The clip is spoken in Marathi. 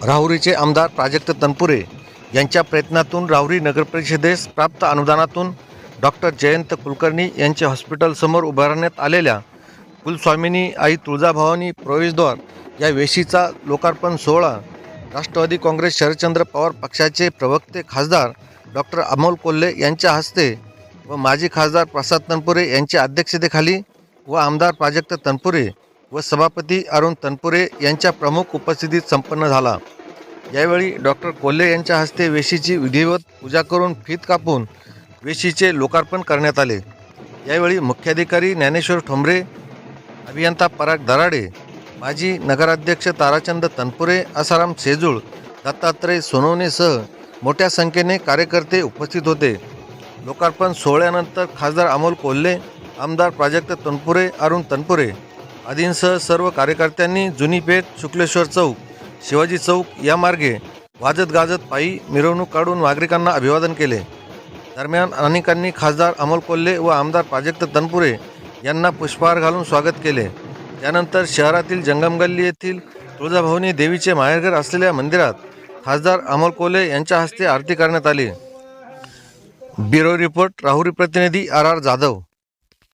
राहुरीचे आमदार प्राजक्त तनपुरे यांच्या प्रयत्नातून राहुरी नगरपरिषदेस प्राप्त अनुदानातून डॉक्टर जयंत कुलकर्णी यांचे हॉस्पिटलसमोर उभारण्यात आलेल्या कुलस्वामिनी आई तुळजाभवानी प्रवेशद्वार या वेशीचा लोकार्पण सोहळा राष्ट्रवादी काँग्रेस शरदचंद्र पवार पक्षाचे प्रवक्ते खासदार डॉक्टर अमोल कोल्हे यांच्या हस्ते व माजी खासदार प्रसाद तनपुरे यांच्या अध्यक्षतेखाली व आमदार प्राजक्त तनपुरे व सभापती अरुण तनपुरे यांच्या प्रमुख उपस्थितीत संपन्न झाला. यावेळी डॉक्टर कोल्हे यांच्या हस्ते वेशीची विधिवत पूजा करून फीत कापून वेशीचे लोकार्पण करण्यात आले. यावेळी मुख्याधिकारी ज्ञानेश्वर ठोंबरे अभियंता पराग दराडे माजी नगराध्यक्ष ताराचंद तनपुरे आसाराम सेजूळ दत्तात्रय सोनवणेसह मोठ्या संख्येने कार्यकर्ते उपस्थित होते. लोकार्पण सोहळ्यानंतर खासदार अमोल कोल्हे आमदार प्राजक्त तनपुरे अरुण तनपुरे आदींसह सर्व कार्यकर्त्यांनी जुनी पेठ शुक्लेश्वर चौक शिवाजी चौक या मार्गे वाजत गाजत पायी मिरवणूक काढून नागरिकांना अभिवादन केले. दरम्यान अनेकांनी खासदार अमोल कोल्हे व आमदार प्राजक्त तनपुरे यांना पुष्पहार घालून स्वागत केले. त्यानंतर शहरातील जंगमगल्ली येथील तुळजाभवानी देवीचे माहेरघर असलेल्या मंदिरात खासदार अमोल कोल्हे यांच्या हस्ते आरती करण्यात आली. ब्युरो रिपोर्ट राहुरी प्रतिनिधी आर आर जाधव.